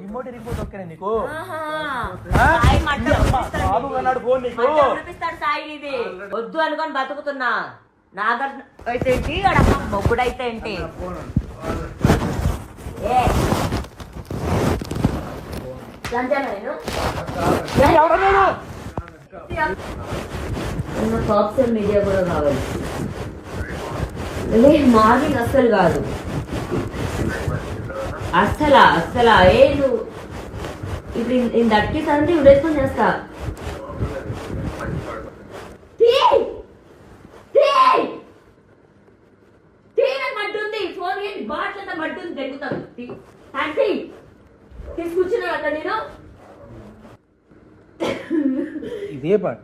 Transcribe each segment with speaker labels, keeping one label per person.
Speaker 1: Remote remote నీకు? బాబు. అన్నాడు phone నీకు.
Speaker 2: ఉడిపిస్తాడు సాయి నీది వద్దు అనుకొని బతుకుతున్నా. నాగర్ అయితే ఏంటి? అడమ్మ మొగ్గుడైతే ఏంటి? నేను? సాఫ్ట్వేర్ మీడియా కూడా కావాలి. లే మార్నింగ్ అస్సలు కాదు. అస్సలా అస్సలా. ఏ నువ్వు ఇప్పుడు నేను దట్కి సంది ఇప్పుడు వేసుకొని చేస్తా ఉంది ఫోన్ ఏంటి బాటిల్ అంతా మడ్డు ఉంది తెగుతాను టాక్సీ తీసి కూర్చున్నాను అక్కడ నేను.
Speaker 1: ఇదే పాట!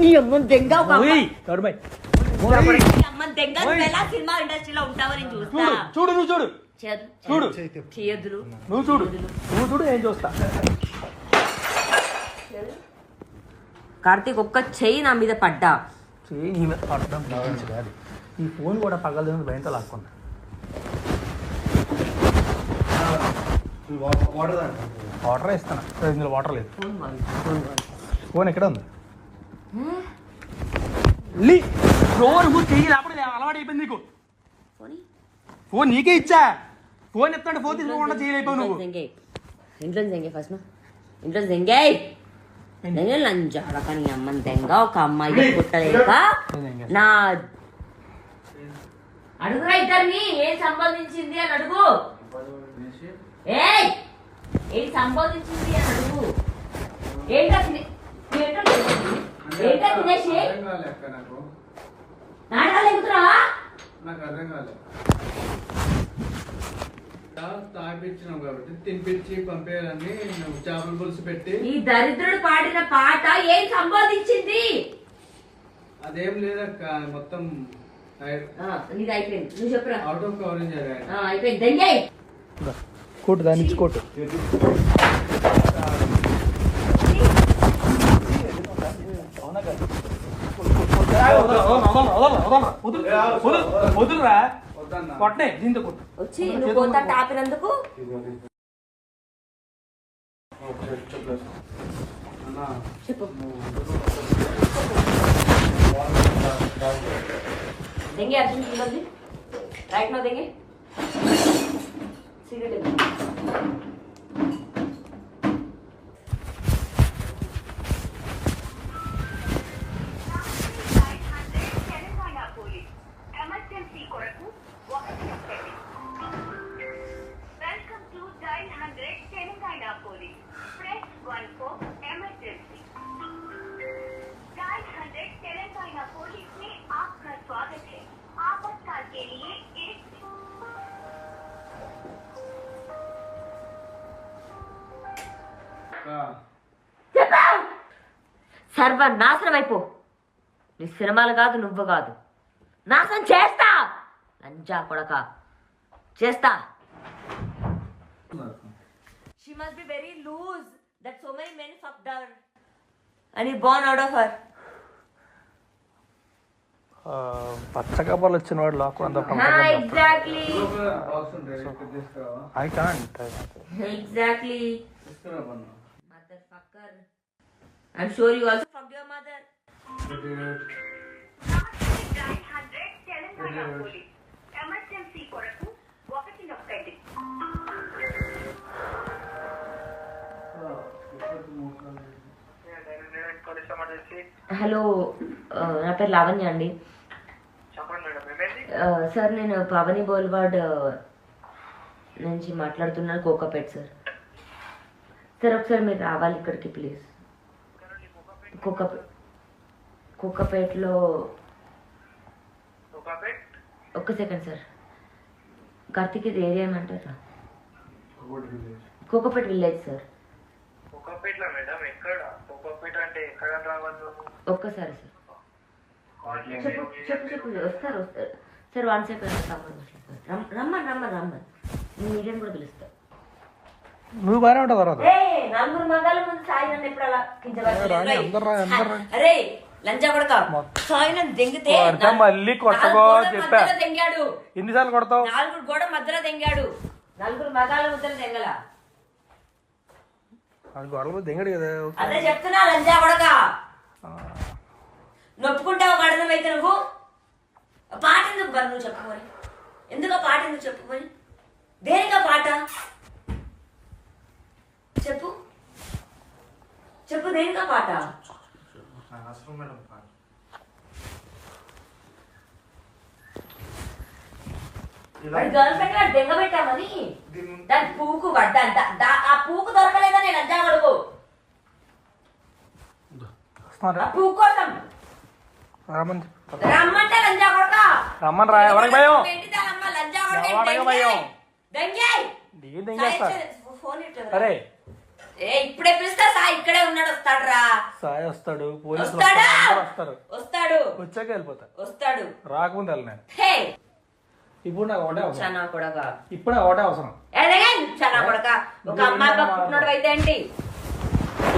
Speaker 2: ఈ అమ్మ దెంగ ఒక దెంగ ఎలా సినిమా ఇండస్ట్రీలో ఉంటావో నేను చూస్తా.
Speaker 1: చూడు నువ్వు చూడు. చూడు.
Speaker 2: చేయొద్దులు
Speaker 1: నువ్వు చూడు. నువ్వు చూడు నేను చూస్తా.
Speaker 2: కార్తీక్ ఒక్క చెయ్యి నా మీద పడ్డా?
Speaker 1: చెయ్యి నీ మీద పడడం మంచిది కాదు. ఈ ఫోన్ కూడా పగలదేమో భయంతో లాక్కున్నా వాటర్ ఇస్తాను ఇందులో వాటర్ లేదు.
Speaker 2: ఫోన్
Speaker 1: ఎక్కడ ఉంది? లీ రోజు నువ్వు చెయ్యి అప్పుడు అలవాటు అయిపోయింది నీకు.
Speaker 2: ఫోన్
Speaker 1: నీకే ఇచ్చా. ఫోన్ ఎత్తాడు ఫోన్ తీసుకోకుండా చేయలేకపోయావు నువ్వు.
Speaker 2: ఇంట్లో జంగే ఫస్ట్ ఇంట్లో జంగే నేను కానీ అమ్మని దెంగ ఒక అమ్మాయి పుట్టలేక. నా అడుగురా ఇద్దరిని. ఏం సంపాదించింది అని అడుగు. ఏయ్ ఏం సంపాదించింది అని అడుగు. ఏంటా ఏంటా? ఏంటా తినేసి నాటకాలు ఎక్కుతున్నావా
Speaker 3: నాకు అర్థం కాలేదు తాపించినాం కాబట్టి తినిపించి పంపేయాలని నువ్వు చేపల పులుసు పెట్టి.
Speaker 2: ఈ దరిద్రుడు పాడిన పాట ఏం సంపాదించింది
Speaker 3: అదేం లేదక్క మొత్తం
Speaker 2: ఆ, నీది అయిపోయింది. నువ్వు చెప్పురా.
Speaker 3: అవుట్ ఆఫ్ కవరేజ్
Speaker 2: ఆ, అయిపోయింది.
Speaker 1: కోటు దాని నుంచి కోటు. వదులురా.
Speaker 3: వద్దన్నా.
Speaker 1: కొట్టే దీంతో కొట్టు.
Speaker 2: వచ్చి నువ్వు
Speaker 3: అన్నా
Speaker 2: చెప్పు. దెంగే అర్జున్ ఇవ్వండి రైట్ నో దెంగే? సిగరెట్ సర్వ నాశనం అయిపో. నీ సినిమాలు కాదు నువ్వు కాదు. నాశనం చేస్తా! లంజా కొడక. చేస్తా. She must be very loose that so many men fucked her and ఈ బోర్న్ అవుట్ ఆఫ్ హర్
Speaker 1: పచ్చ కబర్లు వచ్చిన వాడు లాక్కుని
Speaker 2: ఎగ్జాక్ట్లీ
Speaker 3: బాక్స్ ఉంటాయి ఇక్కడ తీసుకురావా
Speaker 1: ఐ కాంట్
Speaker 2: ఎగ్జాక్ట్లీ
Speaker 3: తీసుకురా పన్ను
Speaker 2: mother fucker I'm sure you also fucked your mother
Speaker 4: dial hundred Telangana police emergency కొరకు
Speaker 2: Hello నా పేరు లావణ్య అండి. సార్ నేను పవని బోల్వాడ్ నుంచి మాట్లాడుతున్నాను కోకాపేట్ సార్. సార్ ఒకసారి మీరు రావాలి ఇక్కడికి ప్లీజ్. కోకాపేట్ కోకాపేట్లో ఒక్క సెకండ్ సార్. కార్తీక్ ఇది ఏరియా ఏమంటారా కోకాపేట్ విలేజ్ సార్. ఒక్కసారి సార్. చెప్పు చెప్పు చెప్పు. వస్తారు వస్తారు. Sir one second. రమ్మని రమ్మని రమ్మని. రమ్మని మీడియం కూడా పిలుస్తా.
Speaker 1: నువ్వు బాగానే ఉంటావు తర్వాత.
Speaker 2: నలుగురు మగాళ్ళ ముందు సాయి నన్ను ఎప్పుడు అలా
Speaker 1: అందరు రా,
Speaker 2: లంచా కొడక సాయిన దెంగితే
Speaker 1: మళ్ళీ
Speaker 2: గోడల
Speaker 1: చెప్పా.
Speaker 2: దెంగాడు.
Speaker 1: ఎన్నిసార్లు కొడతావు?
Speaker 2: నాలుగు గోడ మధ్యలో దెంగాడు. నలుగురు మగాళ్ళ ముద్దలు దెంగల.
Speaker 1: గొడవ దిగడు కదా
Speaker 2: అదే చెప్తున్నా లంచా కొడక. నొప్పుకుంటావు కడనమైతే నువ్వు? ఆ పాట ఎందుకు బరు నువ్వు చెప్పుకొని? ఎందుకు పాట ఎందుకు చెప్పుకొని? దేనికా పాట? చెప్పు. చెప్పు దేనికా పాట? వాడి గర్ల్ ఫ్రెండ్ దెంగ పెట్టామని దాని పూకు పడ్డంట ఆ పూకు దొరకలేదని లంచా కొడుకు
Speaker 1: వస్తున్నారా?
Speaker 2: ఆ పూకు కోసం.
Speaker 1: రమ్మని.
Speaker 2: రమ్మంటే కొడక.
Speaker 1: రమ్మని రా ఎవరికి భయం? ఎవరికి?
Speaker 2: దెంగాయ్
Speaker 1: ఏం తెంగేస్తా
Speaker 2: ఫోన్ ఇట్లా
Speaker 1: అరే.
Speaker 2: ఏ ఇప్పుడే పిలుస్తా సా ఇక్కడే ఉన్నాడు వస్తాడు రా
Speaker 1: సాయి వస్తాడు పోలీసులు
Speaker 2: వస్తాడా?
Speaker 1: వస్తారు వచ్చాక వెళ్ళిపోతా.
Speaker 2: వస్తాడు.
Speaker 1: రాకముందు వెళ్ళినా ఇప్పుడు నాకు ఒకటే అవసరం.
Speaker 2: చనా కొడక.
Speaker 1: ఇప్పుడు ఒకటే అవసరం.
Speaker 2: ఎలాగే చనా కొడక. ఒక అమ్మాయి పట్టుకున్నాడు అయితే ఏంటి?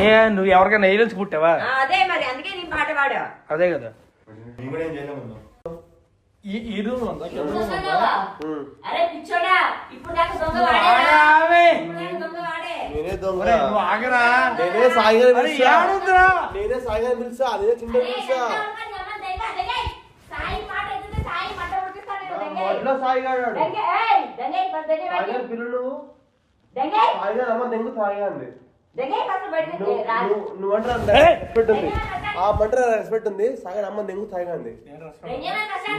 Speaker 1: ఏ నువ్వు ఎవరికైనా ఏజెన్సీ పుట్టావా
Speaker 2: అదే మరి అందుకే నీ పాట పాడా.
Speaker 1: అదే కదా. ఈ రూమ్ ఉందా?
Speaker 2: అరే పిచ్చోడా ఇప్పుడు దొంగ వాడే?
Speaker 5: నేనే
Speaker 1: నువ్వు ఆగరా.
Speaker 5: నేనే? నేనే పిలిచా. అదే చిన్న పిలిచా
Speaker 2: ఎంత ఉన్నా నీ అమ్మ దెంగ, దెంగ. సాయి మాట ఎత్తితే సాయి మంట పుట్టిస్తాడు
Speaker 5: మొదట్లో సాయి. గారి పిల్లలు
Speaker 2: దెంగ,
Speaker 5: సాయి గారు అమ్మ దెంగు సాయి గారిని నువ్వంటే ఆ మంట రెస్పెక్ట్ ఉంది సాయి అమ్మ దెంగు సాయి గారిని.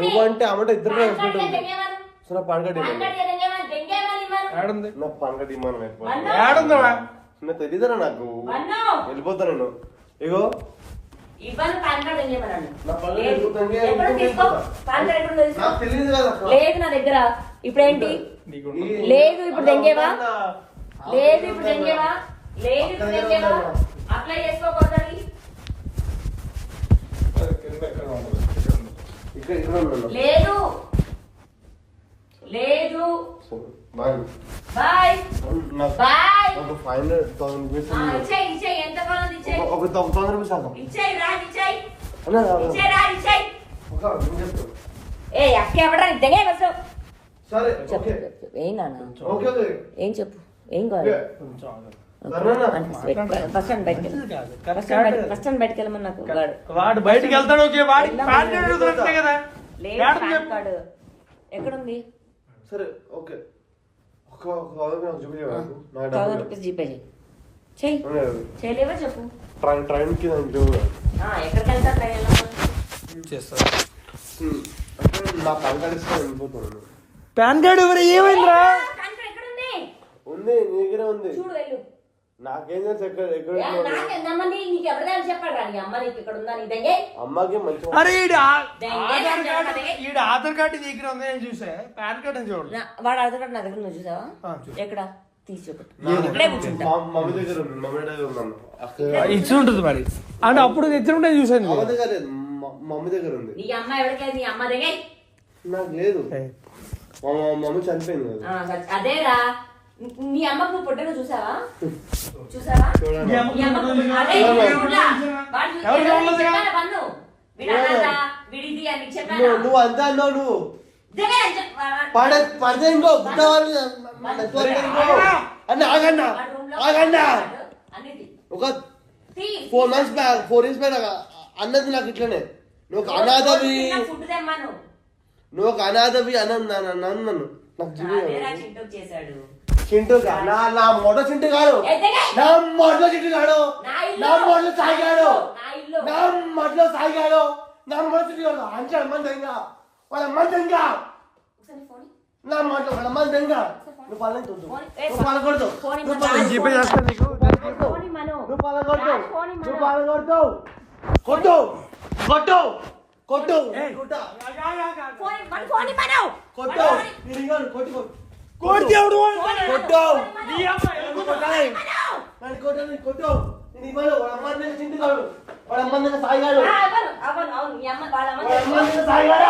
Speaker 5: నువ్వంటే అమ్మంటే ఇద్దరు రెస్పెక్ట్ ఉంది. సో నా
Speaker 2: ఇమ్మను.
Speaker 1: ఏడుంది?
Speaker 5: నా ఇమ్మను ఎక్కువ
Speaker 2: వన్ను.
Speaker 1: ఏడుందిరా
Speaker 5: నాకు తెలియదురా నాకు.
Speaker 2: వన్ను.
Speaker 5: వెళ్ళిపోతా నేను. ఇగో
Speaker 2: ఇవ్వను పాన్కార్డ్ దెంగేమన్నాను.
Speaker 5: నా పనులు
Speaker 2: లేదు.
Speaker 5: వెళ్ళిపోతాను.
Speaker 2: ఎప్పుడు తీసుకో? ఎప్పుడు. లేదు నా దగ్గర. ఇప్పుడేంటి? లేదు ఇప్పుడు దెంగేవా? లేదు ఇప్పుడు దెంగేవా? లేదు ఇప్పుడు దెంగేవా? అప్లై చేసుకోకూడదని లేదు. లేదు.
Speaker 5: బాయ్.
Speaker 2: బాయ్
Speaker 5: నాకు
Speaker 2: బాయ్.
Speaker 5: ఒక ఫైవ్ హండ్రెడ్ థౌసండ్ రూపీస్
Speaker 2: ఆ, ఇచ్చేయ్ ఇచ్చేయ్. ఎంత కావాలి ఇచ్చేయ్.
Speaker 5: ఒక ఒక థౌసండ్ రూపీస్ ఆకు
Speaker 2: ఇచ్చేయ్ రా ఇచ్చేయ్.
Speaker 5: అన్నా
Speaker 2: ఇచ్చేయ్ రా ఇచ్చేయ్.
Speaker 5: ఒక నేను చెప్తా.
Speaker 2: ఏ అక్క ఎవడరా? వస్తావు.
Speaker 5: సరే
Speaker 2: చెప్పు
Speaker 5: ఓకే.
Speaker 2: చెప్పు. ఏం నాన్న?
Speaker 5: Okay okay.
Speaker 2: ఏం చెప్పు? ఏం కావాలి? బయటకు వాడు
Speaker 1: వెళ్తాడు ఓకే. వాడికి కదా.
Speaker 2: ఎక్కడుంది?
Speaker 5: సరే ఓకే. థౌసండ్
Speaker 2: రూపీస్ జీపే చేయి. చేయలేవా చెప్పు ట్రైన్కి ఎక్కడికి వెళ్తా
Speaker 5: నా పాన్ కార్డ్ ఇస్తే వెళ్ళిపోతున్నాను
Speaker 1: పాన్ కార్డు ఎవరు? ఏమైందిరా?
Speaker 5: ఉంది నీ దగ్గరే ఉంది.
Speaker 2: చూడు వెళ్ళు.
Speaker 5: నాకేం తెలుసు ఎక్కడ అమ్మకి మంచి
Speaker 1: అరే ఈడు ఆధార్ కార్డు. ఈడు ఆధార్ కార్డు దగ్గర ఉంది? నేను చూసా. పాన్ కార్డు అని చూడు
Speaker 2: నా- వాడు అడగడం నా దగ్గర నువ్వు చూసావా. ఎక్కడ?
Speaker 1: ఇచ్చి ఉంటుంది మరి. అంటే అప్పుడు తెచ్చినప్పుడు చూసాను
Speaker 5: మమ్మీ దగ్గర ఉంది.
Speaker 2: నీ అమ్మ ఎవరికైతే నీ అమ్మ దగ్గర
Speaker 5: నాకు లేదు. మా మమ్మీ చనిపోయింది.
Speaker 2: అదేరా. నీ- నువ్వు పుట్టిన చూసావా? చూసావా?
Speaker 5: నువ్వు అంతే అన్నావు నువ్వు. పడ పడితే ఇంకో అన్న ఆగన్నా ఆగన్నా. ఒక. Four months back four years back అన్నది నాకు ఇట్లనే. నువ్వు అనాథవి. నువ్వు అనాథవి అన్నాను. నన్ను నాకు
Speaker 2: చింటూ
Speaker 5: నా నా మొదట చింటూ కాడు
Speaker 2: దగ్గర.
Speaker 5: నా మొదలో చింటూ కాడు.
Speaker 2: నా
Speaker 5: మొదలు సాగాడు
Speaker 2: నా ఇల్లు.
Speaker 5: నా మొదలో సాగాడు నా మొదలు చింటూ కాడు అంచాడు మంది ఇంకా వాళ్ళ
Speaker 2: ఫోన్ ఇ.
Speaker 5: నా మాట వాళ్ళ ఇంకా నువ్వు.
Speaker 2: ఏ,
Speaker 5: నువ్వు పాలకొడదు. నువ్వు పాలకొడదు.
Speaker 1: జీపే చేస్తాను నీకు
Speaker 2: ఫోన్ ఇమ్మను.
Speaker 5: నువ్వు పాలకొడదు. నువ్వు కొట్టు. కొట్టు. కొట్టు. కొట్టు. కొట్టు కొట్టు.
Speaker 1: కోడి దేవుడు
Speaker 2: ఫోన్ ఇమ్మను.
Speaker 5: కొట్టు.
Speaker 2: ఫోన్ ఇమ్మను.
Speaker 1: నీ అమ్మ ఎలుగు
Speaker 5: కొట్టాలి. నన్ను కొట్టు నన్ను కొట్టు నేను ఇవ్వను వాళ్ళ అమ్మ దగ్గర చింటి కాడు వాళ్ళ అమ్మ దగ్గర సాయిగాడు
Speaker 2: ఆ, అవును, అవును, అవును. మీ అమ్మ వాళ్ళ అమ్మ
Speaker 5: వాళ్ళ అమ్మ దగ్గర సాయిగాడు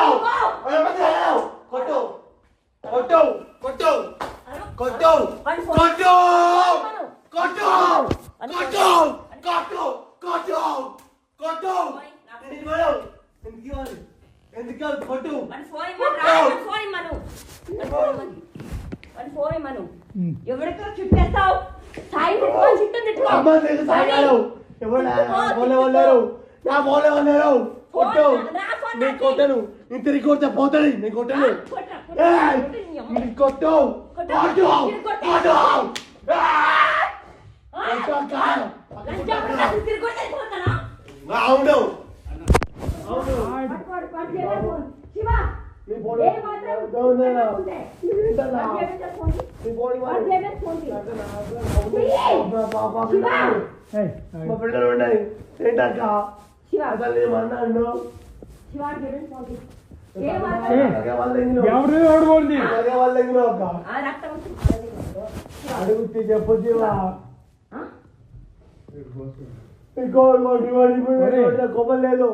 Speaker 5: వాళ్ళ అమ్మ దగ్గర సాయిగాడు కొట్టు కొట్టు కొట్టు కొట్టు
Speaker 2: వాడు ఫోన్-
Speaker 5: కొట్టు
Speaker 2: ఇమ్మను.
Speaker 5: కొట్టు కొట్టు కొట్టు కొట్టు కొట్టు కొట్టు నేను ఇవ్వను కాదు కొట్టు
Speaker 2: వాడి ఫోన్ ఇమ్మను రా, వాడి ఫోన్ ఇమ్మను ఫోన్ ఇమ్మను ఎవరికో చుట్టేస్తావు? సాయి తిట్టుకో చుట్టూ తిట్టుకో.
Speaker 5: అమ్మ నేను ఎవరు నా కొట్టు. నేను. కొట్టను. నేను తిరిగి కొడితే పోతుంది. నేను కొట్టను.
Speaker 2: కొట్టు, కొట్టు,
Speaker 5: మా పాప పిల్లలు. మా పిల్లలు ఉన్నాయి ఏంటక్క
Speaker 2: శివ,
Speaker 5: అసలు ఏమన్నాను
Speaker 2: శివ, చేయవే ఫోన్. ఏ మాత్రం?
Speaker 5: అలాగే వాళ్ళ ఇంట్లో
Speaker 1: ఎవరు ఎవడు పోండి
Speaker 5: అలాగే వాళ్ళ ఇంట్లో అక్క
Speaker 2: ఆ, రక్తం వస్తుంది.
Speaker 5: అడుగుతే చెప్పు జీవా
Speaker 2: ఆ?
Speaker 5: ఇంకో ఇంకోటి వాడి కొమ్మలు లేదు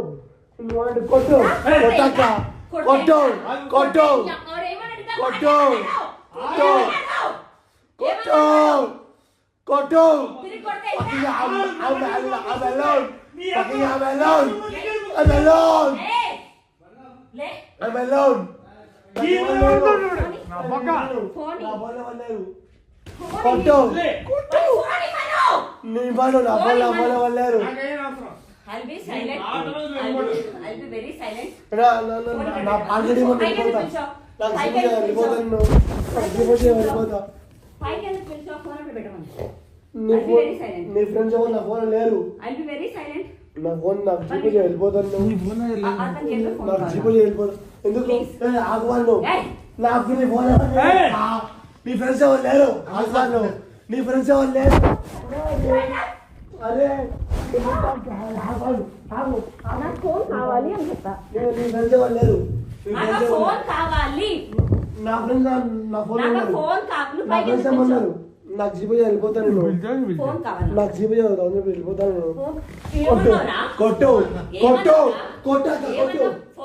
Speaker 5: నువ్వు వాడిని కొట్టు కొట్టక్క కొట్టు కొట్టు
Speaker 2: ఎవరు ఏమని అడిగితే
Speaker 5: కొట్టు.
Speaker 2: మాట్లాడతావు.
Speaker 5: కొట్టు. కొట్టు కొట్టు కొట్టు
Speaker 2: కొట్టు.
Speaker 5: నీ ఇవ్వను నా ఫోన్ నా ఫోన్ ఇవ్వలేదు
Speaker 2: I'll be silent. I'll be, I'll be very silent.
Speaker 5: నా నా నా నాకు వెళ్ళిపోతాను. నీ. నీ ఫ్రెండ్స్ ఎవరు? నా ఫోన్ లేరు.
Speaker 2: I'll be very silent.
Speaker 5: నా ఫోన్ నాకు జీపే వెళ్ళిపోతాను
Speaker 2: ఎందుకు ఫోన్
Speaker 5: నాకు? జీపే ఎందుకు? నీ ఫోన్ లేరు.
Speaker 1: ఏయ్.
Speaker 5: ఆ, నీ ఫ్రెండ్స్ ఎవరు లేరు? ఆగువాను నీ ఫ్రెండ్స్ ఎవరు లేరు? అరే.
Speaker 2: నాకు ఫోన్ కావాలి అని చెప్తా
Speaker 5: నీ ఫ్రెండ్స్ ఎవరు లేరు?
Speaker 2: నాకు
Speaker 5: ఫ్రెండ్స్ ఎవరు
Speaker 2: ఫోన్ కావాలి
Speaker 5: నా ఫ్రెండ్స్ నా- నా ఫోన్
Speaker 2: నాకు
Speaker 5: ఉన్నారు
Speaker 2: ఫోన్ కావాలి నువ్వు
Speaker 5: నా
Speaker 2: పైకి
Speaker 5: ఫ్రెండ్స్
Speaker 2: ఎందుకు
Speaker 5: ఏమన్నారు
Speaker 2: పిలిచావు?
Speaker 5: నాకు జీపే చేయి, వెళ్ళిపోతాను నేను
Speaker 2: ఫోన్ కావాలి
Speaker 5: నాకు జీపే చదువుతాను చెప్పి వెళ్ళిపోతాను నేను
Speaker 2: ఫోన్
Speaker 5: కొట్టు
Speaker 2: ఏమన్నావురా?
Speaker 5: కొట్టు కొట్టు
Speaker 2: ఏమన్నావురా?
Speaker 5: కొట్టాక కొట్టు
Speaker 2: ఏమన్నావు?